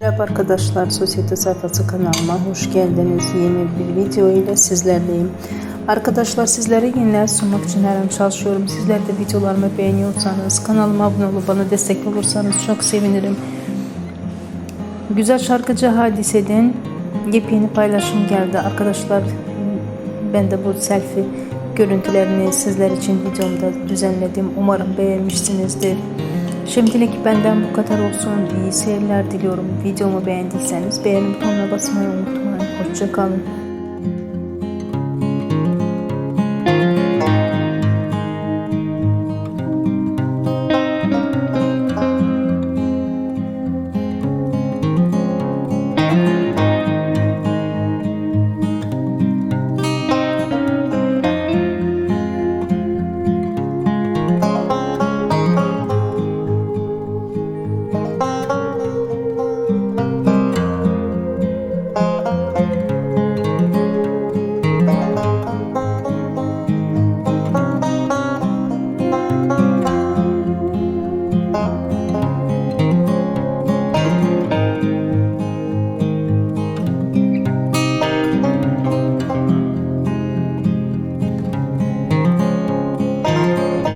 Merhaba arkadaşlar, Sosyete Sayfası kanalıma hoş geldiniz. Yeni bir video ile sizlerleyim. Arkadaşlar sizlere yeniler sunmak için her an çalışıyorum. Sizler de videolarımı beğeniyorsanız, kanalıma abone olup bana destek olursanız çok sevinirim. Güzel şarkıcı Hadise'den yepyeni paylaşım geldi. Arkadaşlar ben de bu selfie görüntülerini sizler için videomda düzenledim. Umarım beğenmişsinizdir. Şimdilik benden bu kadar olsun. İyi seyirler diliyorum. Videomu beğendiyseniz beğeni butonuna basmayı unutmayın. Hoşçakalın.